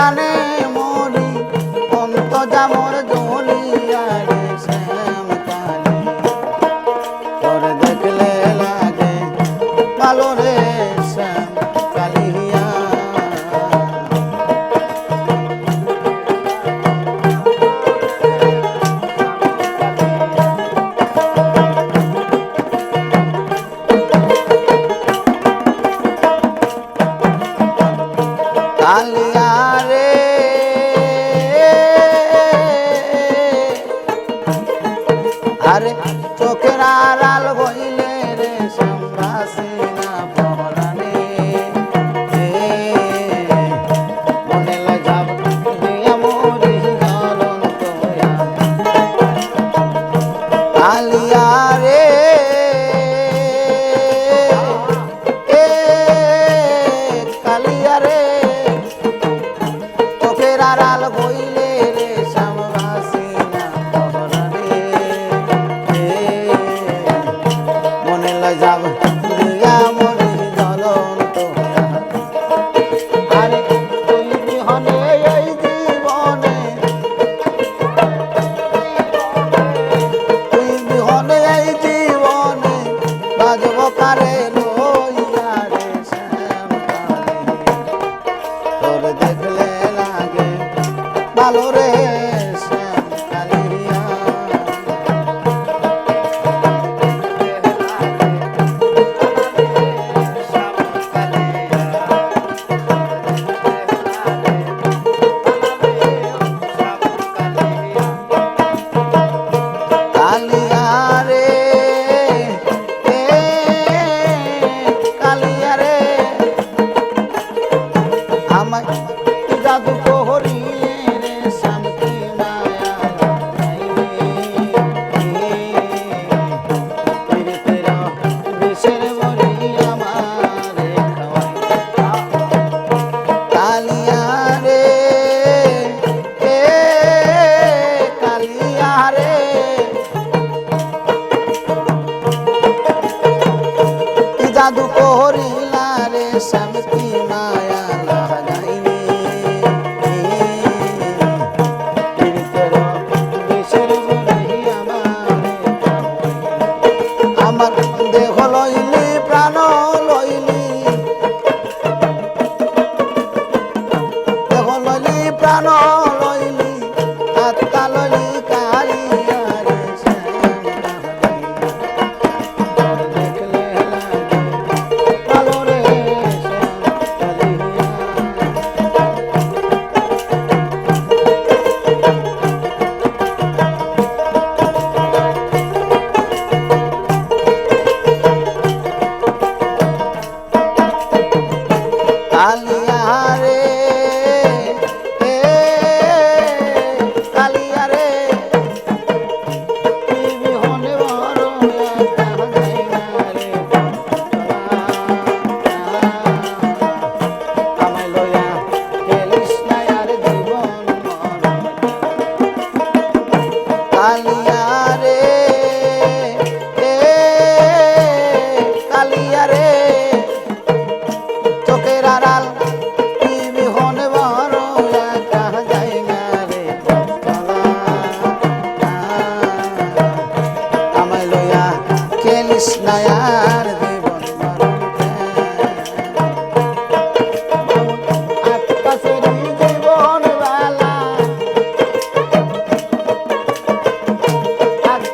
প্রাণে মরি অন্ত জামর জলি আরে শ্যাম কালি দেখলে লাগে ভালো রে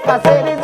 I said it.